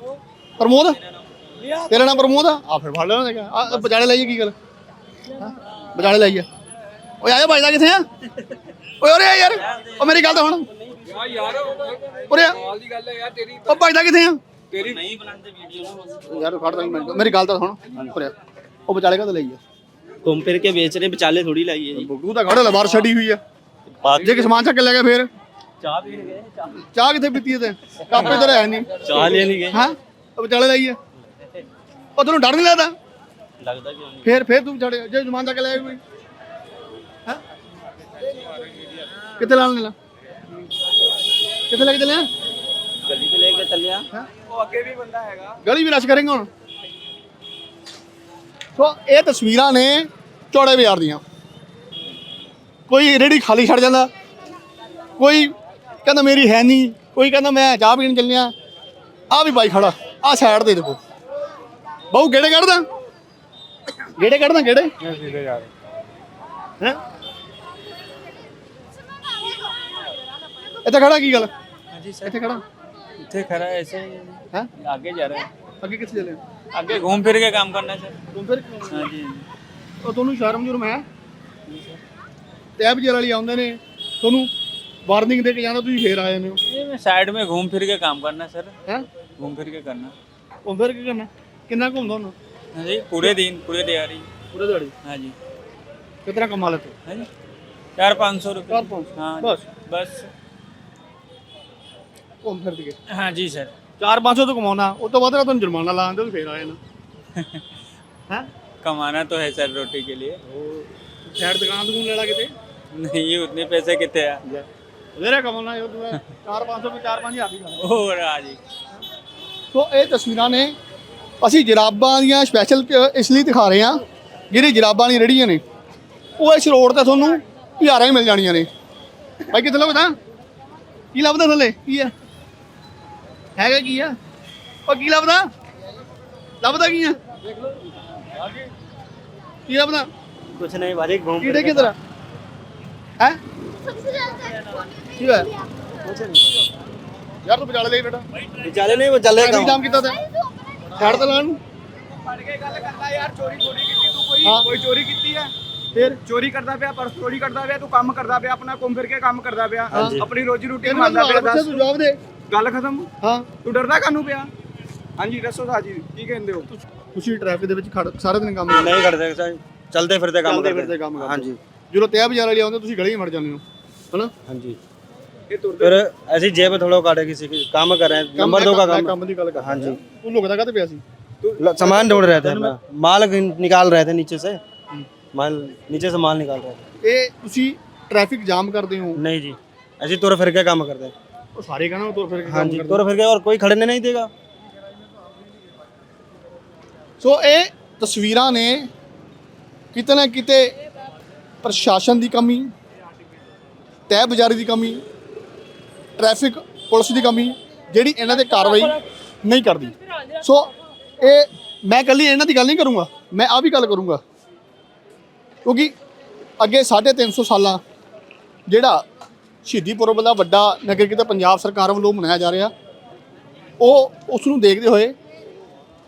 ਪ੍ਰਮੋਦ? ਤੇਰਾ ਨਾਂ ਪ੍ਰਮੋਦ ਆ? ਫਿਰ ਫੜ ਲੈਣਾ ਆ ਬਜਾਲੇ ਲਾਈਏ ਕੀ ਗੱਲ? ਬਜਾਲੇ ਲਾਈਏ। ਓਏ ਆਇਆ ਵੱਜਦਾ ਕਿੱਥੇ ਆ? ਓਏ ਓਰੇ ਯਾਰ। ਓ ਮੇਰੀ ਗੱਲ ਤਾਂ ਹੁਣ ਯਾਰ ਓਰੇ ਹਾਲ ਗੱਲ ਹੈ ਯਾਰ ਤੇਰੀ ਓ ਵੱਜਦਾ ਕਿੱਥੇ ਆ? ਤੇਰੀ ਨਹੀਂ ਬਣਾਉਂਦੇ ਵੀਡੀਓ ਯਾਰ ਫੜ ਦਾਂਗੇ ਮੇਰੀ ਗੱਲ ਤਾਂ ਸੁਣ। ਓਰੇ ਉਹ ਵਿਚਾਲੇ ਕਾ ਤਾਂ ਲਈ ਘੁੰਮ ਫਿਰ ਕੇ ਵੇਚ ਰਹੇ ਵਿਚਾਲੇ ਥੋੜੀ ਲਾਈ ਹੈ ਜੀ। ਤਾਂ ਘੜਾ ਲਬਾਰ ਛੱਡੀ ਹੋਈ ਆ। ਜੇ ਕਿ ਸਮਾਨ ਲੈ ਗਿਆ ਫੇਰ। ਚਾਹ ਵੀ ਕਿੱਥੇ ਪੀਤੀ ਤੇ? ਕਾਪੇ ਤਾਂ ਹੈ ਨਹੀਂ। ਚਾਹ ਲੈ ਨਹੀਂ ਗਏ। ਹਾਂ? ਉਹ ਵਿਚਾਲੇ ਲਈ ਹੈ ਉਹ ਤੈਨੂੰ ਡਰ ਨਹੀਂ ਲੱਗਦਾ? ਲੱਗਦਾ ਕਿਉਂ ਨਹੀਂ? ਫੇਰ ਫੇਰ ਤੂੰ ਛੜੇ ਜੇ ਜਮਾਨ ਤੱਕ ਲੈ ਕੋਈ। ਹਾਂ? ਕਿੱਥੇ ਲਾਣ ਲੈਣਾ ਕਿੱਥੇ ਲੈ ਕੇ ਤੇ ਲੈ ਕੇ ਚੱਲਿਆ। ਉਹ ਅੱਗੇ ਵੀ ਬੰਦਾ ਹੈਗਾ ਗਲੀ ਵੀ ਰਸ਼ ਕਰੇਗਾ ਹੁਣ। ਸੋ ਇਹ ਤਸਵੀਰਾਂ ਨੇ ਚੌੜੇ ਬਾਜ਼ਾਰ ਦੀਆਂ। ਕੋਈ ਰੇੜੀ ਖਾਲੀ ਛੱਡ ਜਾਂਦਾ। ਕੋਈ ਕਹਿੰਦਾ ਮੇਰੀ ਹੈ ਨਹੀਂ। ਕੋਈ ਕਹਿੰਦਾ ਮੈਂ ਚਾਹ ਪੀਣ ਚੱਲਿਆ ਆ। ਵੀ ਬਾਈ ਖੜਾ ਆ ਸਾਈਡ ਦੇ ਦੇਖੋ। ਬਹੁ ਕਿਹੜੇ ਕੱਢਦਾ? ਕਿਹੜੇ ਕੱਢਦਾ ਕਿਹੜੇ ਇੱਥੇ ਖੜਾ ਕੀ ਗੱਲ? ਹਾਂਜੀ ਸਰ। ਇੱਥੇ ਖੜਾ। ਇੱਥੇ ਖੜਾ ਐਸੇ ਹੈ ਅੱਗੇ ਜਾ ਰਿਹਾ। ਅੱਗੇ ਕਿੱਥੇ ਚੱਲੇ? ਅੱਗੇ ਘੁੰਮ ਫਿਰ ਕੇ ਕੰਮ ਕਰਨਾ ਸਰ। ਘੁੰਮ ਫਿਰ ਕੇ ਹਾਂਜੀ। ਉਹ ਤੁਹਾਨੂੰ ਸ਼ਰਮ ਆਉਂਦੇ ਨੇ। ਤੁਹਾਨੂੰ ਵਾਰਨਿੰਗ ਦੇ ਕੇ ਜਾਣਾ ਤੁਸੀਂ ਫੇਰ ਆਏ ਨੇ ये मैं साइड में घूम फिर के काम करना है सर ਹੈ घूम फिर के करना ਉਹ ਫਿਰ ਕੀ ਕਰਨਾ ਕਿੰਨਾ ਘੁੰਮਦਾ ਉਹਨੂੰ हाँ जी पूरे दिन पूरे दिहाड़ी ਪੂਰੇ ਦਿਹਾੜੀ हाँ जी ਕਿਤਨਾ ਕਮਾ ਲੈਤੇ हाँ जी चार पाँच सौ रुपये ਚਾਰ ਪੰਜ हाँ बस? बस ਘੁੰਮ ਫਿਰ ਕੇ हाँ जी सर 4-500 ਤੋਂ ਕਮਾਉਣਾ ਉਸ ਤੋਂ ਬਾਅਦ ਨਾ ਤੁਹਾਨੂੰ ਜੁਰਮਾਨਾ ਲਾ ਦਿੰਦੇ ਫੇਰ ਆਏ ਨਾ ਹੈ कमाना तो है सर रोटी के लिए ਸਾਈਡ ਦੁਕਾਨ ਤੋਂ ਲੈ ਲਾ ਕਿਤੇ नहीं ये उतने पैसे कितने हैं ਵਧੇਰੇ ਕਮਾਉਣਾ ਇਹ ਤੂੰ 4-500 ਤੋਂ 4-5000 ਦੀ ਹੋਰ ਆ ਜੀ। ਸੋ ਇਹ ਤਸਵੀਰਾਂ ਨੇ ਅਸੀਂ ਜਰਾਬਾਂ ਦੀਆਂ ਸਪੈਸ਼ਲ ਇਸ ਲਈ ਦਿਖਾ ਰਹੇ ਹਾਂ ਜਿਹੜੀ ਜਰਾਬਾਂ ਵਾਲੀ ਰੜੀਆਂ ਨੇ ਉਹ ਇਸ ਰੋਡ ਤੇ ਤੁਹਾਨੂੰ ਹਜ਼ਾਰਾਂ ਹੀ ਮਿਲ ਜਾਣੀਆਂ ਨੇ। ਭਾਈ ਕਿੱਥੇ ਲੱਭਦਾ? ਕੀ ਲੱਭਦਾ ਥੱਲੇ? ਕੀ ਆ ਹੈਗਾ ਕੀ ਆ ਉਹ ਕੀ ਲੱਭਦਾ? ਲੱਭਦਾ ਕੀ ਆ ਦੇਖ ਲਓ ਕੀ ਲੱਭਦਾ? ਕੁਛ ਨਹੀਂ ਭਾਜੀ ਘੁੰਮ ਕਿਹੜੇ ਕਿਧਰ ਹੈ? ਕੀ ਹੋਇਆ ਯਾਰ ਤੂੰ ਵਿਚਾਲੇ ਲਈ ਬੇਟਾ। ਵਿਚਾਲੇ ਨਹੀਂ ਵਿਚਾਲੇ ਕੰਮ। ਕੀਤਾ ਤੈਂ। ਛੱਡ ਦੇ ਲਾਣ। ਪੜ ਕੇ ਗੱਲ ਕਰਦਾ ਯਾਰ ਚੋਰੀ ਚੋਰੀ ਕੀਤੀ ਤੂੰ ਕੋਈ ਕੋਈ ਚੋਰੀ ਕੀਤੀ ਹੈ? ਫਿਰ? ਚੋਰੀ ਕਰਦਾ ਪਿਆ ਪਰਸ ਚੋਰੀ ਕਰਦਾ ਪਿਆ ਤੂੰ ਕੰਮ ਕਰਦਾ ਪਿਆ ਆਪਣਾ ਘੁੰਮ ਫਿਰ ਕੇ ਕੰਮ ਕਰਦਾ ਪਿਆ ਆਪਣੀ ਰੋਜੀ ਰੋਟੀ ਤੈਨੂੰ ਪਿਆ ਤੂੰ ਜਵਾਬ ਦੇ। ਗੱਲ ਖਤਮ? ਹਾਂ। ਤੂੰ ਡਰਦਾ ਕਾਨੂੰ ਪਿਆ? ਹਾਂਜੀ ਦੱਸੋ ਸਾਜੀ ਕੀ ਕਹਿੰਦੇ ਹੋ? ਤੁਸੀਂ ਟ੍ਰੈਫਿਕ ਦੇ ਵਿੱਚ ਖੜ ਸਾਰਾ ਦਿਨ ਕੰਮ ਨਹੀਂ ਕਰਦੇ ਚਲਦੇ ਫਿਰਦੇ ਕੰਮ ਕਰਦੇ। ਫਿਰਦੇ ਕੰਮ ਕਰਦੇ। ਹਾਂਜੀ। ਜਦੋਂ ਤਿਆ ਬਜ਼ਾਰ ਵਾਲੇ ਆਉਂਦੇ ਤੁਸੀਂ ਗਲੀ ਮੜ ਜਾਂਦੇ ਹੋ। ਹਨਾ हाँ जी ਇਹ ਤੁਰਦੇ फिर ऐसी जेब थोड़ा काटे किसी की काम कर रहे हैं नंबर दो का ਮੈਂ काम ਕੰਮ ਦੀ ਗੱਲ ਕਰ हाँ जी ਤੂੰ ਲੁਕਦਾ ਕਾਤੇ ਪਿਆ ਸੀ ल- सामान ढूंढ रहे थे अपना माल निकाल रहे थे नीचे से माल नीचे से माल निकाल रहे थे ਇਹ ਤੁਸੀਂ ਟ੍ਰੈਫਿਕ ਜਾਮ ਕਰਦੇ ਹੋ नहीं जी ऐसे तुर फिर के काम करते हैं ਉਹ ਸਾਰੇ ਕਹਿੰਦਾ ਤੁਰ ਫਿਰ ਕੇ हाँ ਕੰਮ जी ਕਰਦੇ तुर फिर के और कोई खड़े नहीं देगा ਸੋ ਇਹ ਤਸਵੀਰਾਂ ਨੇ ਕਿਤੇ ਨਾ ਕਿਤੇ ਪ੍ਰਸ਼ਾਸਨ ਦੀ ਕਮੀ ਤਹਿ ਬਜ਼ਾਰੀ ਦੀ ਕਮੀ ਟ੍ਰੈਫਿਕ ਪੁਲਿਸ ਦੀ ਕਮੀ, ਜਿਹੜੀ ਇਹਨਾਂ ਤੇ ਕਾਰਵਾਈ ਨਹੀਂ ਕਰਦੀ। ਸੋ ਇਹ ਮੈਂ ਕੱਲੀ ਇਹਨਾਂ ਦੀ ਗੱਲ ਨਹੀਂ ਕਰੂੰਗਾ, ਮੈਂ ਆ ਵੀ ਗੱਲ ਕਰੂੰਗਾ। ਕਿਉਂਕਿ ਅੱਗੇ 350 ਸਾਲਾਂ ਜਿਹੜਾ ਸ਼ਹੀਦੀ ਪੁਰਬ ਦਾ ਵੱਡਾ ਨਗਰ ਕੀਰਤਨ ਪੰਜਾਬ ਸਰਕਾਰ ਵੱਲੋਂ ਮਨਾਇਆ ਜਾ ਰਿਹਾ, ਉਹ ਉਸ ਨੂੰ ਦੇਖਦੇ ਹੋਏ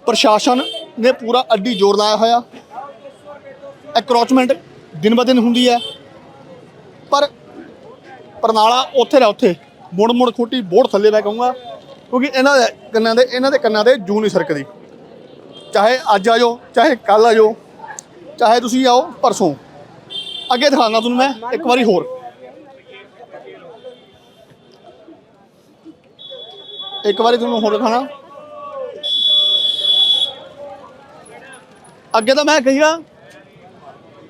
ਪ੍ਰਸ਼ਾਸਨ ਨੇ ਪੂਰਾ ਅੱਡੀ ਜ਼ੋਰ ਲਾਇਆ ਹੋਇਆ। ਐਕਰੋਚਮੈਂਟ ਦਿਨ ਬ ਦਿਨ ਹੁੰਦੀ ਹੈ। ਪਰ ਪਰਨਾਲਾ ਉੱਥੇ ਦਾ ਉੱਥੇ। ਮੁੜ ਮੁੜ ਖੋਟੀ ਬੋੜ ਥੱਲੇ ਮੈਂ ਕਹੂੰਗਾ, ਕਿਉਂਕਿ ਇਹਨਾਂ ਦੇ ਕੰਨਾਂ ਦੇ, ਇਹਨਾਂ ਦੇ ਕੰਨਾਂ ਦੇ ਜੂ ਨਹੀਂ ਸਰਕਦੀ। ਚਾਹੇ ਅੱਜ ਆ ਜਾਓ, ਚਾਹੇ ਕੱਲ ਆ ਜਾਓ, ਚਾਹੇ ਤੁਸੀਂ ਆਓ ਪਰਸੋਂ। ਅੱਗੇ ਦਿਖਾਉਣਾ ਤੁਹਾਨੂੰ ਮੈਂ, ਇੱਕ ਵਾਰੀ ਹੋਰ। ਇੱਕ ਵਾਰੀ ਤੁਹਾਨੂੰ ਹੋਰ ਦਿਖਾਣਾ ਅੱਗੇ ਤਾਂ ਮੈਂ ਕਹੀਗਾ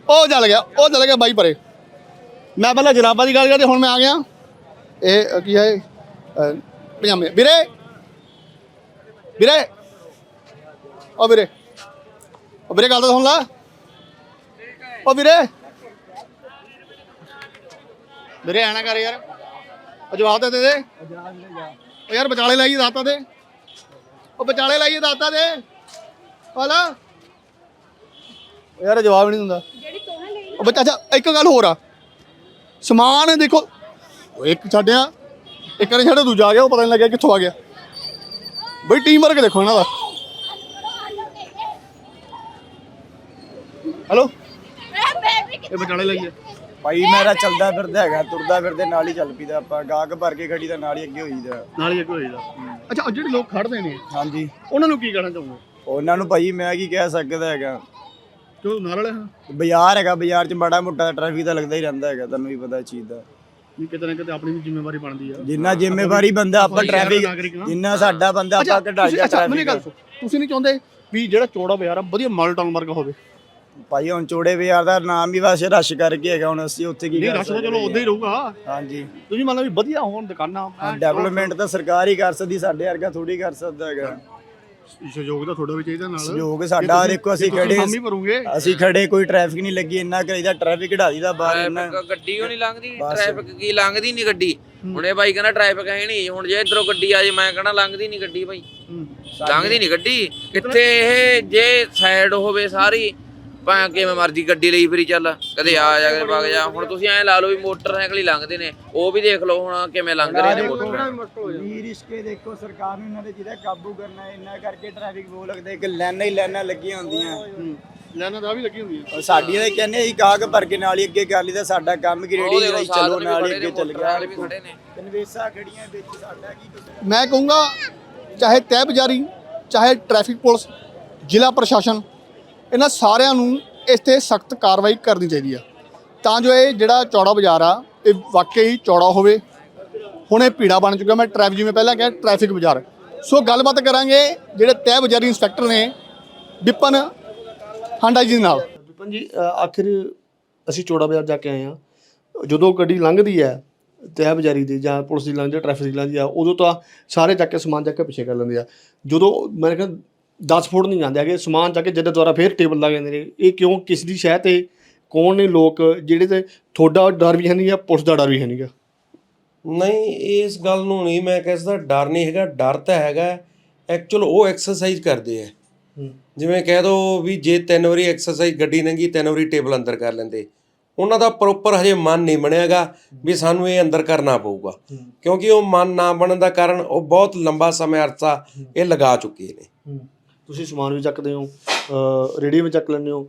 ਉਹ ਚੱਲ ਗਿਆ, ਉਹ ਚੱਲ ਗਿਆ ਬਾਈ ਪਰੇ। ਮੈਂ ਪਹਿਲਾਂ ਜਰਾਬਾਂ ਦੀ ਗੱਲ ਕਰਦੇ ਹੁਣ ਮੈਂ ਆ ਗਿਆ। ਇਹ ਕੀ ਹੈ ਪਜਾਮੇ ਵੀਰੇ! ਵੀਰੇ! ਉਹ ਵੀਰੇ! ਉਹ ਵੀਰੇ ਗੱਲ ਤਾਂ ਸੁਣ ਲੈ। ਉਹ ਵੀਰੇ! ਵੀਰੇ ਆਣਾ ਕਰ ਯਾਰ। ਉਹ ਜਵਾਬ ਦੇ ਦੇ। ਉਹ ਯਾਰ ਵਿਚਾਲੇ ਲਾਈਏ ਦਾਤਾ ਦੇ। ਉਹ ਵਿਚਾਲੇ ਲਾਈਏ ਦਾਤਾ ਦੇ। ਹਾਲਾ। ਯਾਰ ਜਵਾਬ ਨਹੀਂ ਦਿੰਦਾ। ਉਹ ਬੱਚਾ ਅੱਛਾ ਇੱਕ ਗੱਲ ਹੋਰ ਆ। ਸਮਾਨ ਦੇਖੋ। ਉਹ ਇੱਕ ਛੱਡਿਆ ਇੱਕ ਨੇ ਛੱਡਿਆ ਦੂਜਾ ਆ ਗਿਆ ਉਹ ਪਤਾ ਨਹੀਂ ਲੱਗਿਆ ਕਿੱਥੋਂ ਆ ਗਿਆ। ਬਈ ਟੀਮ ਵਰਕ ਦੇਖੋ ਇਹਨਾਂ ਦਾ। ਹੈਲੋ ਇਹ ਵਿਚਾਲੇ ਲਾਈਏ ਭਾਈ ਮੇਰਾ ਚੱਲਦਾ ਫਿਰਦਾ ਹੈਗਾ ਤੁਰਦਾ ਫਿਰਦੇ ਨਾਲ ਹੀ ਚੱਲ ਪੀਦਾ ਆਪਾਂ। ਗਾਹਕ ਭਰ ਕੇ ਖੜੀ ਦਾ ਨਾਲ ਹੀ ਅੱਗੇ ਹੋਈਦਾ। ਨਾਲ ਹੀ ਅੱਗੇ ਹੋ ਜਾਂਦਾ ਅੱਛਾ ਉਹ ਜਿਹੜੇ ਲੋਕ ਖੜਦੇ ਨੇ ਹਾਂਜੀ। ਉਹਨਾਂ ਨੂੰ ਕੀ ਕਹਿਣਾ ਚਾਹੁੰਦੇ ਉਹਨਾਂ ਨੂੰ ਭਾਈ ਮੈਂ ਕੀ ਕਹਿ ਸਕਦਾ ਹੈਗਾ। ਕਿਉਂ ਨਾਲ ਵਾਲੇ ਹਾਂ? ਬਾਜ਼ਾਰ ਹੈਗਾ ਬਾਜ਼ਾਰ 'ਚ ਮਾੜਾ ਮੋਟਾ ਟ੍ਰੈਫਿਕ ਤਾਂ ਲੱਗਦਾ ਹੀ ਰਹਿੰਦਾ ਹੈਗਾ ਤੁਹਾਨੂੰ ਵੀ ਪਤਾ ਚੀਜ਼ ਦਾ। ਵੀ ਕਿਤੇ ਨਾ ਕਿਤੇ ਆਪਣੀ ਵੀ ਜ਼ਿੰਮੇਵਾਰੀ ਬਣਦੀ ਆ। ਜਿੰਨਾ ਜ਼ਿੰਮੇਵਾਰੀ ਬੰਦਾ ਆਪਾਂ ਟ੍ਰੈਫਿਕ। ਜਿੰਨਾ ਸਾਡਾ ਬੰਦਾ ਆਪਾਂ ਗੱਲ ਟ੍ਰੈਫਿਕ ਤੁਸੀਂ ਨਹੀਂ ਚਾਹੁੰਦੇ ਵੀ ਜਿਹੜਾ ਚੌੜਾ ਬਾਜ਼ਾਰ ਆ ਵਧੀਆ ਮਾਲ ਟਾਊਨ ਵਰਗਾ ਹੋਵੇ? ਭਾਈ ਹੁਣ ਚੋੜੇ ਬਾਜ਼ਾਰ ਦਾ ਨਾਮ ਵੀ ਵੈਸੇ ਰਸ਼ ਕਰਕੇ ਹੈਗਾ ਹੁਣ ਅਸੀਂ ਉੱਥੇ ਕੀ ਨਹੀਂ ਰਸ਼ ਤਾਂ ਚਲੋ ਉਦਾਂ ਹੀ ਰਹੂਗਾ। ਹਾਂਜੀ। ਤੁਸੀਂ ਮੰਨ ਲਓ ਵੀ ਵਧੀਆ ਹੋਣ ਦੁਕਾਨਾਂ ਡਿਵੈਲਪਮੈਂਟ ਤਾਂ ਸਰਕਾਰ ਹੀ ਕਰ ਸਕਦੀ ਸਾਡੇ ਵਰਗਾ ਥੋੜੀ ਕਰ ਸਕਦਾ ਹੈਗਾ। ਸਹਿਯੋਗ ਤਾਂ ਤੁਹਾਡਾ ਵੀ ਚਾਹੀਦਾ ਨਾਲ। ਸਹਿਯੋਗ ਸਾਡਾ ਦੇਖੋ ਅਸੀਂ ਖੜੇ ਹਮ ਹੀ ਭਰੋਗੇ। ਅਸੀਂ ਖੜੇ ਕੋਈ ਟ੍ਰੈਫਿਕ ਨਹੀਂ ਲੱਗੀ ਇੰਨਾ ਕਰੀਦਾ ਟ੍ਰੈਫਿਕ ਢਾ ਦੀਦਾ ਬਾਹਰ ਇੰਨਾ। ਗੱਡੀ ਉਹ ਨਹੀਂ ਲੰਘਦੀ? ਟ੍ਰੈਫਿਕ ਕੀ ਲੰਘਦੀ ਨਹੀਂ ਗੱਡੀ? ਹੁਣ ਇਹ ਬਾਈ ਕਹਿੰਦਾ ਟ੍ਰੈਫਿਕ ਹੈ ਨਹੀਂ ਹੁਣ ਜੇ ਇਧਰੋਂ ਗੱਡੀ ਆ ਜੇ ਮੈਂ ਕਹਿੰਦਾ ਲੰਘਦੀ ਨਹੀਂ ਗੱਡੀ ਬਾਈ। ਲੰਘਦੀ ਨਹੀਂ ਗੱਡੀ। ਕਿੱਥੇ ਇਹ ਜੇ ਸਾਈਡ ਹੋਵੇ ਸਾਰੀ ਭਾਂ ਕਿਵੇਂ ਮਰਜ਼ੀ ਗੱਡੀ ਲਈ ਫਿਰੀ ਚੱਲ ਕਦੇ ਆ ਜਾ ਕਦੇ ਵਗ ਜਾ। ਹੁਣ ਤੁਸੀਂ ਐਂ ਲਾ ਲਓ ਵੀ ਮੋਟਰਸਾਈਕਲ ਹੀ ਲੰਘਦੇ ਨੇ ਉਹ ਵੀ ਦੇਖ ਲਓ ਹੁਣ ਕਿਵੇਂ ਲੰਘ ਰਹੇ ਨੇ ਮੋਟਰਸਾਈਕਲ ਵੀਰ ਇਸ਼ਕੇ ਦੇਖੋ ਸਰਕਾਰ ਨੂੰ ਇਹਨਾਂ ਦੇ ਜਿਹਦਾ ਕਾਬੂ ਕਰਨਾ ਹੈ ਇੰਨਾ ਕਰਕੇ ਟ੍ਰੈਫਿਕ ਬਹੁਤ ਲੱਗਦਾ ਕਿ ਲਾਈਨਾਂ ਹੀ ਲਾਈਨਾਂ ਲੱਗੀਆਂ ਹੁੰਦੀਆਂ। ਲੈਣਾ ਦਾ ਵੀ ਲੱਗੀ ਹੁੰਦੀ ਹੈ ਔਰ ਸਾਡੀਆਂ ਕਹਿੰਦੇ ਅਸੀਂ ਕਾਗ ਭਰ ਕੇ ਨਾਲ ਹੀ ਅੱਗੇ ਕਰ ਲਈਦਾ ਸਾਡਾ ਕੰਮ ਕੀ ਰੇੜੀ ਲਈ ਸਾਧਨ ਚਲੋ ਨਾਲ ਹੀ ਅੱਗੇ ਚੱਲ ਗਿਆ। ਵਾਲੇ ਵੀ ਖੜੇ ਨੇ। ਕਨਵੇਸਾਂ ਖੜੀਆਂ ਵਿੱਚ ਸਾਡਾ ਕੀ? ਮੈਂ ਕਹੂੰਗਾ ਚਾਹੇ ਤਹਿ ਬਜ਼ਾਰੀ ਚਾਹੇ ਟ੍ਰੈਫਿਕ ਪੁਲਿਸ ਜ਼ਿਲ੍ਹਾ ਪ੍ਰਸ਼ਾਸਨ ਇਹਨਾਂ ਸਾਰਿਆਂ ਨੂੰ ਇਸ ਤੇ ਸਖਤ ਕਾਰਵਾਈ ਕਰਨੀ ਚਾਹੀਦੀ ਆ। ਤਾਂ ਜੋ ਇਹ ਜਿਹੜਾ ਚੌੜਾ ਬਾਜ਼ਾਰ ਆ, ਇਹ ਵਾਕਈ ਚੌੜਾ ਹੋਵੇ। ਹੁਣ ਇਹ ਭੀੜਾ ਬਣ ਚੁੱਕਾ ਮੈਂ ਟ੍ਰੈਫਿਕ ਜਿਵੇਂ ਪਹਿਲਾਂ ਕਿਹਾ ਟ੍ਰੈਫਿਕ ਬਾਜ਼ਾਰ। ਸੋ ਗੱਲਬਾਤ ਕਰਾਂਗੇ ਜਿਹੜੇ ਤਹਿ ਬਾਜ਼ਾਰੀ ਇੰਸਪੈਕਟਰ ਨੇ, ਵਿਪਨ ਹਾਂਡਾ ਜੀ ਨਾਲ। ਵਿਪਨ ਜੀ ਆਖਿਰ ਅਸੀਂ ਚੋੜਾ ਬਾਜ਼ਾਰ ਜਾ ਕੇ ਆਏ ਆ ਜਦੋਂ ਗੱਡੀ ਲੰਘਦੀ ਹੈ ਤਹਿ ਬਾਜ਼ਾਰੀ ਦੀ ਜਾਂ ਪੁਲਿਸ ਦੀ ਲੰਘਦੀ ਟ੍ਰੈਫਿਕ ਦੀ ਲੰਘਦੀ ਆ ਉਦੋਂ ਤਾਂ ਸਾਰੇ ਚੱਕ ਕੇ ਸਮਾਨ ਚੱਕ ਕੇ ਪਿੱਛੇ ਕਰ ਲੈਂਦੇ ਆ। ਜਦੋਂ ਮੈਂ ਕਿਹਾ 10 ਫੁੱਟ ਨਹੀਂ ਜਾਂਦੇ ਹੈਗੇ ਸਮਾਨ ਚੱਕ ਕੇ ਜਦੋਂ ਦੁਆਰਾ ਫੇਰ ਟੇਬਲ ਲਾ ਜਾਂਦੇ ਨੇ। ਇਹ ਕਿਉਂ? ਕਿਸ ਦੀ ਸ਼ਹਿ ਤੇ ਕੌਣ ਨੇ ਲੋਕ ਜਿਹੜੇ ਤੇ ਤੁਹਾਡਾ ਡਰ ਵੀ ਹੈ ਨਹੀਂ ਆ ਪੁਲਿਸ ਦਾ ਡਰ ਵੀ ਹੈ ਨਹੀਂਗਾ ਨਹੀਂ ਇਸ ਗੱਲ ਨੂੰ ਨਹੀਂ ਮੈਂ ਕਹਿੰਦਾ ਡਰ ਨਹੀਂ ਹੈਗਾ ਡਰ ਤਾਂ ਹੈਗਾ। ਐਕਚੁਅਲ ਉਹ ਐਕਸਰਸਾਈਜ਼ ਕਰਦੇ ਆ। ਜਿਵੇਂ ਕਹਿ ਦੋ ਵੀ ਜੇ ਤਿੰਨ ਵਾਰੀ ਐਕਸਰਸਾਈਜ਼ ਗੱਡੀ ਲੰਘੀ ਤਿੰਨ ਵਾਰੀ ਟੇਬਲ ਅੰਦਰ ਕਰ ਲੈਂਦੇ। ਉਹਨਾਂ ਦਾ ਪ੍ਰੋਪਰ ਹਜੇ ਮਨ ਨਹੀਂ ਬਣਿਆਗਾ ਵੀ ਸਾਨੂੰ ਇਹ ਅੰਦਰ ਕਰਨਾ ਪਊਗਾ। ਕਿਉਂਕਿ ਉਹ ਮਨ ਨਾ ਬਣਨ ਦਾ ਕਾਰਨ ਉਹ ਬਹੁਤ ਲੰਬਾ ਸਮਾਂ ਅਰਸਾ ਇਹ ਲਗਾ ਚੁੱਕੇ ਨੇ। ਤੁਸੀਂ ਸਮਾਨ ਵੀ ਚੱਕਦੇ ਹੋ ਅ, ਰੇਹੜੀ ਵੀ ਚੱਕ ਲੈਂਦੇ ਹੋ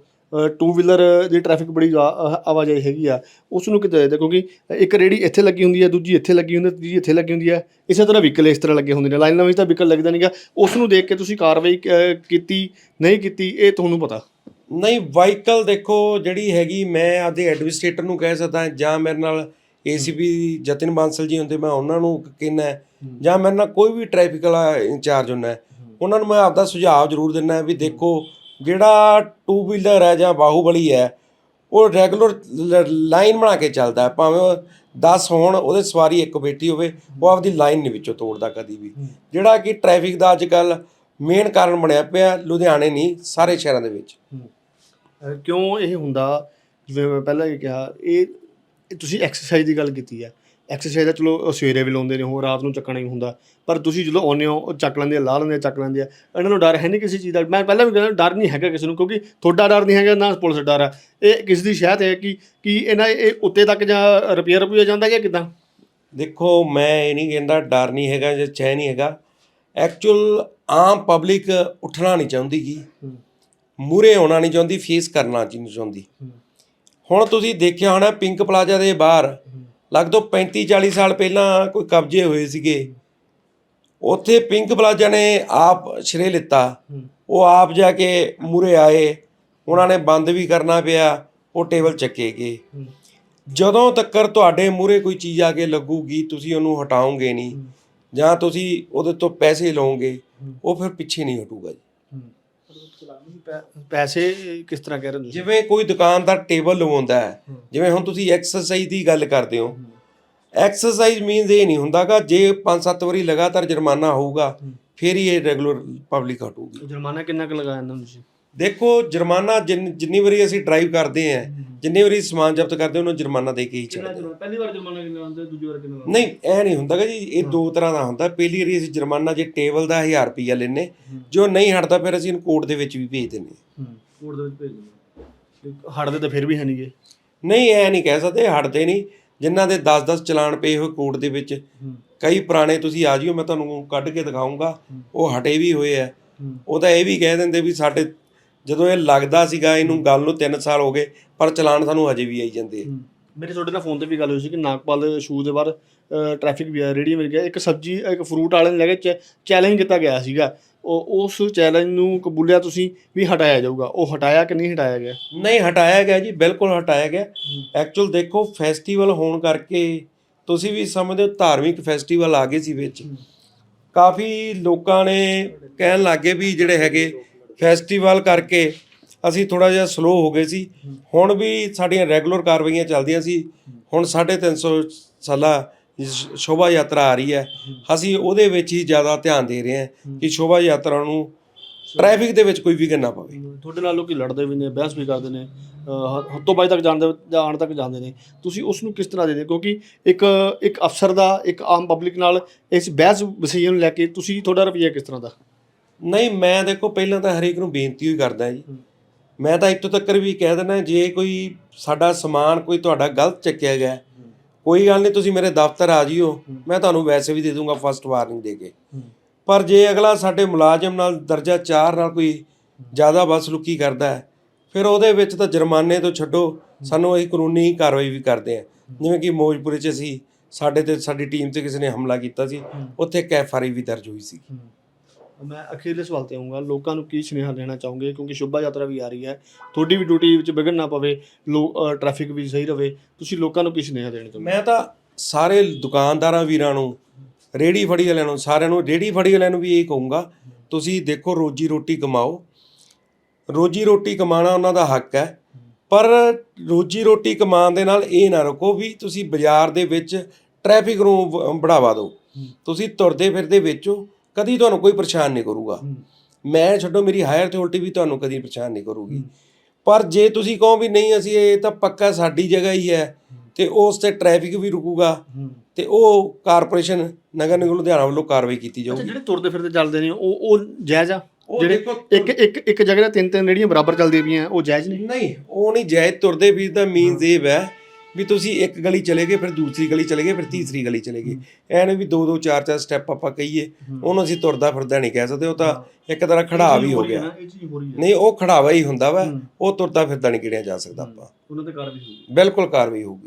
ਟੂ ਵੀਲਰ ਦੀ ਟ੍ਰੈਫਿਕ ਬੜੀ ਆਵਾਜਾਈ ਹੈਗੀ ਆ ਉਸ ਨੂੰ ਕਿਤੇ ਦੇਖਦੇ ਕਿਉਂਕਿ ਇੱਕ ਰੇਹੜੀ ਇੱਥੇ ਲੱਗੀ ਹੁੰਦੀ ਹੈ ਦੂਜੀ ਇੱਥੇ ਲੱਗੀ ਹੁੰਦੀ ਹੈ ਤੀਜੀ ਇੱਥੇ ਲੱਗੀ ਹੁੰਦੀ ਹੈ ਇਸੇ ਤਰ੍ਹਾਂ ਵਹੀਕਲ ਇਸ ਤਰ੍ਹਾਂ ਲੱਗੇ ਹੁੰਦੇ ਨੇ ਲਾਈਨਾਂ ਵਿੱਚ ਤਾਂ ਵਹੀਕਲ ਲੱਗਦਾ ਨਹੀਂਗਾ ਉਸ ਨੂੰ ਦੇਖ ਕੇ ਤੁਸੀਂ ਕਾਰਵਾਈ ਕੀਤੀ ਨਹੀਂ ਕੀਤੀ ਇਹ ਤੁਹਾਨੂੰ ਪਤਾ। ਨਹੀਂ ਵਾਹੀਕਲ ਦੇਖੋ ਜਿਹੜੀ ਹੈਗੀ ਮੈਂ ਆਪਦੇ ਐਡਮਿਨਿਸਟ੍ਰੇਟਰ ਨੂੰ ਕਹਿ ਸਕਦਾ ਜਾਂ ਮੇਰੇ ਨਾਲ ਏਸੀਪੀ ਜਤਿਨ ਬਾਂਸਲ ਜੀ ਹੁੰਦੇ ਮੈਂ ਉਹਨਾਂ ਨੂੰ ਕਹਿੰਦਾ ਜਾਂ ਮੇਰੇ ਨਾਲ ਕੋਈ ਵੀ ਟ੍ਰੈਫਿਕ ਵਾਲਾ ਇੰਚਾਰਜ ਹੁੰਦਾ ਉਹਨਾਂ ਨੂੰ ਮੈਂ ਆਪਦਾ ਸੁਝਾਅ ਜ਼ਰੂਰ ਦਿੰਦਾ ਵੀ ਦੇਖੋ ਜਿਹੜਾ ਟੂ ਵੀਲਰ ਹੈ ਜਾਂ ਬਾਹੂਬਲੀ ਹੈ ਉਹ ਰੈਗੂਲਰ ਲਾਈਨ ਬਣਾ ਕੇ ਚੱਲਦਾ ਹੈ। ਭਾਵੇਂ ਉਹ 10 ਹੋਣ ਉਹਦੇ ਸਵਾਰੀ ਇੱਕ ਬੈਠੀ ਹੋਵੇ ਉਹ ਆਪਦੀ ਲਾਈਨ ਨਹੀਂ ਵਿੱਚੋਂ ਤੋੜਦਾ ਕਦੀ ਵੀ। ਜਿਹੜਾ ਕਿ ਟ੍ਰੈਫਿਕ ਦਾ ਅੱਜ ਕੱਲ ਮੇਨ ਕਾਰਨ ਬਣਿਆ ਪਿਆ ਲੁਧਿਆਣੇ ਨਹੀਂ ਸਾਰੇ ਸ਼ਹਿਰਾਂ ਦੇ ਵਿੱਚ। ਕਿਉਂ ਇਹ ਹੁੰਦਾ? ਜਿਵੇਂ ਮੈਂ ਪਹਿਲਾਂ ਹੀ ਕਿਹਾ ਇਹ ਤੁਸੀਂ ਐਕਸਰਸਾਈਜ਼ ਦੀ ਗੱਲ ਕੀਤੀ ਹੈ। ਐਕਸਰਸਾਈਜ਼ ਦਾ ਚਲੋ ਸਵੇਰੇ ਵੀ ਲਾਉਂਦੇ ਨੇ ਉਹ ਰਾਤ ਨੂੰ ਚੱਕਣਾ ਹੀ ਹੁੰਦਾ। ਪਰ ਤੁਸੀਂ ਜਦੋਂ ਆਉਂਦੇ ਹੋ ਉਹ ਚੱਕ ਲੈਂਦੇ ਆ ਲਾ ਲੈਂਦੇ ਆ ਚੱਕ ਲੈਂਦੇ ਆ। ਇਹਨਾਂ ਨੂੰ ਡਰ ਹੈ ਨਹੀਂ ਕਿਸੇ ਚੀਜ਼ ਦਾ। ਮੈਂ ਪਹਿਲਾਂ ਵੀ ਕਹਿੰਦਾ ਡਰ ਨਹੀਂ ਹੈਗਾ ਕਿਸੇ ਨੂੰ ਕਿਉਂਕਿ ਤੁਹਾਡਾ ਡਰ ਨਹੀਂ ਹੈਗਾ ਨਾ ਪੁਲਿਸ ਡਰ ਹੈ ਇਹ ਕਿਸ ਦੀ ਸ਼ਹਿਤ ਹੈ ਕਿ ਕਿ ਇਹਨਾਂ ਇਹ ਉੱਤੇ ਤੱਕ ਜਾਂ ਰਿਪੇਅਰ ਰੁਪਈਆ ਜਾਂਦਾ ਜਾਂ ਕਿਦਾਂ? ਦੇਖੋ ਮੈਂ ਇਹ ਨਹੀਂ ਕਹਿੰਦਾ ਡਰ ਨਹੀਂ ਹੈਗਾ ਜਾਂ ਚੈ ਨਹੀਂ ਹੈਗਾ। ਐਕਚੁਅਲ ਆਮ ਪਬਲਿਕ ਉੱਠਣਾ ਨਹੀਂ ਚਾਹੁੰਦੀ ਗੀ ਮੂਰੇ ਆਉਣਾ ਨਹੀਂ ਚਾਹੁੰਦੀ ਫੇਸ ਕਰਨਾ ਨਹੀਂ ਚਾਹੁੰਦੀ। ਹੁਣ ਤੁਸੀਂ ਦੇਖਿਆ ਹੋਣਾ ਪਿੰਕ ਪਲਾਜ਼ਾ ਦੇ ਬਾਹਰ ਲਗਭਗ 35 40 ਸਾਲ ਪਹਿਲਾਂ ਕੋਈ ਕਬਜ਼ੇ ਹੋਏ ਸੀਗੇ। ਉੱਥੇ ਪਿੰਕ ਪਲਾਜ਼ਾ ਨੇ ਆਪ ਸ਼ਰੇ ਲਿੱਤਾ। ਉਹ ਆਪ ਜਾ ਕੇ ਮੂਰੇ ਆਏ। ਉਹਨਾਂ ਨੇ ਬੰਦ ਵੀ ਕਰਨਾ ਪਿਆ ਉਹ ਟੇਬਲ ਚੱਕੇ ਗਏ। ਜਦੋਂ ਤੱਕਰ ਤੁਹਾਡੇ ਮੂਰੇ ਕੋਈ ਚੀਜ਼ ਆ ਕੇ ਲੱਗੂਗੀ ਤੁਸੀਂ ਉਹਨੂੰ ਹਟਾਓਗੇ ਨਹੀਂ ਜਾਂ ਤੁਸੀਂ ਉਹਦੇ ਤੋਂ ਪੈਸੇ ਲਓਗੇ ਉਹ ਫਿਰ ਪਿੱਛੇ ਨਹੀਂ ਹਟੂਗਾ ਜੀ। ਪੈਸੇ ਕਿਸ ਤਰ੍ਹਾਂ ਕਹਿ ਰਹੇ ਹੋ ਤੁਸੀਂ? ਜਿਵੇਂ ਕੋਈ ਦੁਕਾਨਦਾਰ ਟੇਬਲ ਲਵਾਉਂਦਾ ਹੈ ਜਿਵੇਂ ਹੁਣ ਤੁਸੀਂ ਐਕਸਰਸਾਈਜ਼ ਦੀ ਗੱਲ ਕਰਦੇ ਹੋ ਐਕਸਰਸਾਈਜ਼ ਮੀਨਸ ਇਹ ਨਹੀਂ ਹੁੰਦਾਗਾ ਜੇ 5-7 ਵਾਰੀ ਲਗਾਤਾਰ ਜੁਰਮਾਨਾ ਹੋਊਗਾ ਫਿਰ ਹੀ ਇਹ ਰੈਗੂਲਰ ਪਬਲਿਕ ਹਟੂਗੀ ਜੁਰਮਾਨਾ ਕਿੰਨਾ ਕੁ ਲਗਾਇਆ ਇਹਨਾਂ ਨੂੰ ਤੁਸੀਂ? ਦੇਖੋ ਜੁਰਮਾਨਾ ਜਿੰਨ- ਜਿੰਨੀ ਵਾਰੀ ਅਸੀਂ ਡਰਾਈਵ ਕਰਦੇ ਆਂ ਜਿੰਨੀ ਵਾਰੀ ਸਮਾਨ ਜ਼ਬਤ ਕਰਦੇ ਹਾਂ, ਉਹਨੂੰ ਜੁਰਮਾਨਾ ਦੇ ਕੇ ਹੀ ਕਿੰਨਾ। ਜੁਰਮਾਨਾ? ਪਹਿਲੀ ਵਾਰ ਜੁਰਮਾਨਾ ਕਿੰਨਾ ਹੁੰਦਾ ਦੂਜੀ ਵਾਰ ਕਿੰਨਾ ਨਹੀਂ ਐ ਨਹੀਂ ਹੁੰਦਾਗਾ ਜੀ ਇਹ ਦੋ ਤਰ੍ਹਾਂ ਦਾ ਹੁੰਦਾ। ਪਹਿਲੀ ਵਾਰੀ ਅਸੀਂ ਜੁਰਮਾਨਾ ਜੇ ਟੇਬਲ ਦਾ 1000 ਰੁਪਈਆ ਲੈਨੇ ਜੋ ਨਹੀਂ ਹਟਦਾ ਫਿਰ ਅਸੀਂ ਇਹਨੂੰ ਕੋਰਟ ਦੇ ਵਿੱਚ ਵੀ ਭੇਜ ਦਿੰਦੇ ਹਾਂ। ਕੋਰਟ ਦੇ ਵਿੱਚ ਭੇਜ ਦਿੰਦੇ ਹੜਦੇ ਤਾਂ ਫਿਰ ਵੀ ਹੈ ਨਹੀਂਗੇ। ਨਹੀਂ ਐ ਨਹੀਂ ਕਹਿ ਸਕਦੇ ਹਟਦੇ ਨਹੀਂ। ਜਿਨ੍ਹਾਂ ਦੇ 10-10 ਚਲਾਨ ਪਏ ਹੋਏ ਕੋਰਟ ਦੇ ਵਿੱਚ ਕਈ ਪੁਰਾਣੇ ਤੁਸੀਂ ਆ ਜਿਓ ਮੈਂ ਤੁਹਾਨੂੰ ਕੱਢ ਕੇ ਦਿਖਾਉਂਗਾ ਉਹ ਹਟੇ ਵੀ ਹੋਏ ਆ। ਉਹ ਤਾਂ ਇਹ ਵੀ ਕਹਿ ਦਿੰਦੇ ਵੀ ਸਾਡੇ ਜਦੋਂ ਇਹ ਲੱਗਦਾ ਸੀਗਾ ਇਹਨੂੰ ਗੱਲ ਨੂੰ 3 ਸਾਲ ਹੋ ਗਏ ਪਰ ਚਲਾਨ ਸਾਨੂੰ ਹਜੇ ਵੀ ਆਈ ਜਾਂਦੇ ਆ। ਮੇਰੇ ਤੁਹਾਡੇ ਨਾਲ ਫੋਨ ਤੇ ਵੀ ਗੱਲ ਹੋਈ ਸੀ ਕਿ ਨਾਗਪਾਲ ਸ਼ੂ ਦੇ ਬਾਹਰ ਟ੍ਰੈਫਿਕ ਵੀ ਰੇੜੀ ਮਿਲ ਗਿਆ। ਇੱਕ ਸਬਜੀ ਇੱਕ ਫਰੂਟ ਵਾਲੇ ਨੇ ਲੈ ਕੇ ਚੈਲੰਜ ਕੀਤਾ ਗਿਆ ਸੀਗਾ। ਉਹ ਉਸ ਚੈਲੰਜ ਨੂੰ ਕਬੂਲਿਆ ਤੁਸੀਂ ਵੀ ਹਟਾਇਆ ਜਾਊਗਾ। ਉਹ ਹਟਾਇਆ ਕਿ ਨਹੀਂ ਹਟਾਇਆ ਗਿਆ? ਨਹੀਂ ਹਟਾਇਆ ਗਿਆ ਜੀ ਬਿਲਕੁਲ ਹਟਾਇਆ ਗਿਆ। ਐਕਚੁਅਲ ਦੇਖੋ ਫੈਸਟੀਵਲ ਹੋਣ ਕਰਕੇ ਤੁਸੀਂ ਵੀ ਸਮਝਦੇ ਹੋ ਧਾਰਮਿਕ ਫੈਸਟੀਵਲ ਆ ਗਏ ਸੀ ਵਿੱਚ। ਕਾਫੀ ਲੋਕਾਂ ਨੇ ਕਹਿਣ ਲੱਗੇ ਵੀ ਜਿਹੜੇ ਹੈਗੇ ਫੈਸਟੀਵਲ ਕਰਕੇ ਅਸੀਂ ਥੋੜਾ ਜਿਹਾ ਸਲੋ ਹੋ ਗਏ ਸੀ। ਹੁਣ ਵੀ ਸਾਡੀਆਂ ਰੈਗੂਲਰ ਕਾਰਵਾਈਆਂ ਚੱਲਦੀਆਂ ਸੀ। ਹੁਣ 350 ਸਾਲਾ ਸ਼- ਸ਼ੋਭਾ ਯਾਤਰਾ ਆ ਰਹੀ ਹੈ। ਅਸੀਂ ਉਹਦੇ ਵਿੱਚ ਹੀ ਜ਼ਿਆਦਾ ਧਿਆਨ ਦੇ ਰਹੇ ਹਾਂ ਕਿ ਸ਼ੋਭਾ ਯਾਤਰਾ ਨੂੰ ਟ੍ਰੈਫਿਕ ਦੇ ਵਿੱਚ ਕੋਈ ਵਿਘਨ ਨਾ ਪਵੇ। ਤੁਹਾਡੇ ਨਾਲ ਲੋਕੀ ਲੜਦੇ ਵੀ ਨੇ, ਬਹਿਸ ਵੀ ਕਰਦੇ ਨੇ ਹੱਥੋਂ ਬਾਈ ਤੱਕ ਜਾਂਦੇ ਜਾਣ ਤੱਕ ਜਾਂਦੇ ਨੇ। ਤੁਸੀਂ ਉਸ ਨੂੰ ਕਿਸ ਤਰ੍ਹਾਂ ਦੇ ਦੇ ਕਿਉਂਕਿ ਇੱਕ ਇੱਕ ਅਫਸਰ ਦਾ, ਇੱਕ ਆਮ ਪਬਲਿਕ ਨਾਲ ਇਸ ਬਹਿਸ ਵਸੀਏ ਨੂੰ ਲੈ ਕੇ ਤੁਸੀਂ ਤੁਹਾਡਾ ਰਵੱਈਆ ਕਿਸ ਤਰ੍ਹਾਂ ਦਾ? ਨਹੀਂ ਮੈਂ ਦੇਖੋ ਪਹਿਲਾਂ ਤਾਂ ਹਰੇਕ ਨੂੰ ਬੇਨਤੀ ਹੀ ਕਰਦਾ ਜੀ। ਮੈਂ ਤਾਂ ਇੱਥੋਂ ਤੱਕ ਵੀ ਕਹਿ ਦਿੰਦਾ ਜੇ ਕੋਈ ਸਾਡਾ ਸਮਾਨ ਕੋਈ ਤੁਹਾਡਾ ਗਲਤ ਚੱਕਿਆ ਗਿਆ ਕੋਈ ਗੱਲ ਨਹੀਂ ਤੁਸੀਂ ਮੇਰੇ ਦਫ਼ਤਰ ਆ ਜਿਓ ਮੈਂ ਤੁਹਾਨੂੰ ਵੈਸੇ ਵੀ ਦੇ ਦੂੰਗਾ ਫਸਟ ਵਾਰਨਿੰਗ ਦੇ ਕੇ। ਪਰ ਜੇ ਅਗਲਾ ਸਾਡੇ ਮੁਲਾਜ਼ਮ ਨਾਲ ਦਰਜਾ 4 ਨਾਲ ਕੋਈ ਜ਼ਿਆਦਾ ਬਸਲੂਕੀ ਕਰਦਾ ਹੈ ਫਿਰ ਉਹਦੇ ਵਿੱਚ ਤਾਂ ਜੁਰਮਾਨੇ ਤੋਂ ਛੱਡੋ ਸਾਨੂੰ ਅਸੀਂ ਕਾਨੂੰਨੀ ਕਾਰਵਾਈ ਵੀ ਕਰਦੇ ਆ। ਜਿਵੇਂ ਕਿ ਮੌਜਪੁਰੇ 'ਚ ਅਸੀਂ ਸਾਡੇ ਤੇ ਸਾਡੀ ਟੀਮ ਤੇ ਕਿਸੇ ਨੇ ਹਮਲਾ ਕੀਤਾ ਸੀ ਉੱਥੇ ਆਈ ਵੀ ਦਰਜ ਹੋਈ ਸੀ ਮੈਂ ਅਖੀਰਲੇ ਸਵਾਲ ਤੇ ਆਉਂਗਾ। ਲੋਕਾਂ ਨੂੰ ਕੀ ਸੁਨੇਹਾ ਦੇਣਾ ਚਾਹੋਗੇ? ਕਿਉਂਕਿ ਸ਼ੋਭਾ ਯਾਤਰਾ ਵੀ ਆ ਰਹੀ ਹੈ। ਤੁਹਾਡੀ ਵੀ ਡਿਊਟੀ ਵਿੱਚ ਵਿਘਨ ਨਾ ਪਵੇ। ਲੋਕ ਟ੍ਰੈਫਿਕ ਵੀ ਸਹੀ ਰਵੇ। ਤੁਸੀਂ ਲੋਕਾਂ ਨੂੰ ਕੀ ਸੁਨੇਹਾ ਦੇਣਾ ਚਾਹੋਗੇ? ਮੈਂ ਤਾਂ ਸਾਰੇ ਦੁਕਾਨਦਾਰਾਂ ਵੀਰਾਂ ਨੂੰ ਰੇੜੀ ਫੜੀ ਵਾਲਿਆਂ ਨੂੰ ਸਾਰਿਆਂ ਨੂੰ ਰੇੜੀ ਫੜੀ ਵਾਲਿਆਂ ਨੂੰ ਵੀ ਇਹ ਕਹੂੰਗਾ ਤੁਸੀਂ ਦੇਖੋ ਰੋਜੀ ਰੋਟੀ ਕਮਾਓ। ਰੋਜੀ ਰੋਟੀ ਕਮਾਣਾ ਉਹਨਾਂ ਦਾ ਹੱਕ ਹੈ। ਪਰ ਰੋਜੀ ਰੋਟੀ ਕਮਾਉਣ ਦੇ ਨਾਲ ਇਹ ਨਾ ਰੱਖੋ ਵੀ ਤੁਸੀਂ ਬਾਜ਼ਾਰ ਦੇ ਵਿੱਚ ਟ੍ਰੈਫਿਕ ਨੂੰ ਬੜਾਵਾ ਦਿਓ। ਤੁਸੀਂ ਤੁਰਦੇ ਫਿਰਦੇ ਵੇਚੋ। ਕਦੀ ਤੁਹਾਨੂੰ ਕੋਈ ਪਰੇਸ਼ਾਨ ਨਹੀਂ ਕਰੂਗਾ। ਮੈਂ ਛੱਡੋ ਮੇਰੀ ਹਾਇਰ ਅਥਾਰਟੀ ਵੀ ਤੁਹਾਨੂੰ ਕਦੀ ਪਰੇਸ਼ਾਨ ਨਹੀਂ ਕਰੂਗੀ। ਪਰ ਜੇ ਤੁਸੀਂ ਕਹੋ ਵੀ ਨਹੀਂ ਅਸੀਂ ਇਹ ਤਾਂ ਪੱਕਾ ਸਾਡੀ ਜਗ੍ਹਾ ਹੀ ਹੈ ਤੇ ਉਸ ਤੇ ਟ੍ਰੈਫਿਕ ਵੀ ਰੁਕੂਗਾ ਤੇ ਉਹ ਕਾਰਪੋਰੇਸ਼ਨ ਨਗਰ ਨਿਗਮ ਲੁਧਿਆਣਾ ਵੱਲੋਂ ਕਾਰਵਾਈ ਕੀਤੀ ਜਾਊਗੀ। ਜਿਹੜੇ ਤੁਰਦੇ ਫਿਰਦੇ ਚੱਲਦੇ ਨੇ ਉਹ ਉਹ ਜਾਇਜ਼ ਆ? ਉਹ ਜਿਹੜੇ ਦੇਖੋ, ਇੱਕ ਇੱਕ ਇੱਕ ਜਗ੍ਹਾ ਤੇ ਤਿੰਨ ਤਿੰਨ ਰੇੜੀਆਂ ਬਰਾਬਰ ਚੱਲਦੀਆਂ ਪਈਆਂ ਉਹ ਜਾਇਜ਼ ਨੇ? ਨਹੀਂ ਉਹ ਨਹੀਂ ਜਾਇਜ਼ ਤੁਰਦੇ ਵੀ ਤਾਂ ਮੀਨਸ ਇਹ ਹੈ ਵੀ ਤੁਸੀਂ ਇੱਕ ਗਲੀ ਚਲੇ ਗਏ ਫਿਰ ਦੂਸਰੀ ਗਲੀ ਚਲੇ ਗਏ ਫਿਰ ਤੀਸਰੀ ਗਲੀ ਚਲੇ ਗਏ। ਐਨ ਵੀ ਦੋ ਦੋ ਚਾਰ ਚਾਰ ਸਟੈਪ ਆਪਾਂ ਕਹੀਏ ਉਹਨੂੰ ਅਸੀਂ ਤੁਰਦਾ ਫਿਰਦਾ ਨਹੀਂ ਕਹਿ ਸਕਦੇ ਉਹ ਤਾਂ ਇੱਕ ਤਰ੍ਹਾਂ ਖੜਾਅ ਵੀ ਹੋ ਗਿਆ। ਨਹੀਂ ਉਹ ਖੜਾਵਾ ਹੀ ਹੁੰਦਾ ਵਾ ਉਹ ਤੁਰਦਾ ਫਿਰਦਾ ਨਹੀਂ ਗਿਣਿਆ ਜਾ ਸਕਦਾ ਆਪਾਂ। ਉਹਨਾਂ ਤੇ ਕਾਰਵਾਈ ਹੋਊਗੀ। ਬਿਲਕੁਲ ਕਾਰਵਾਈ ਹੋਊਗੀ।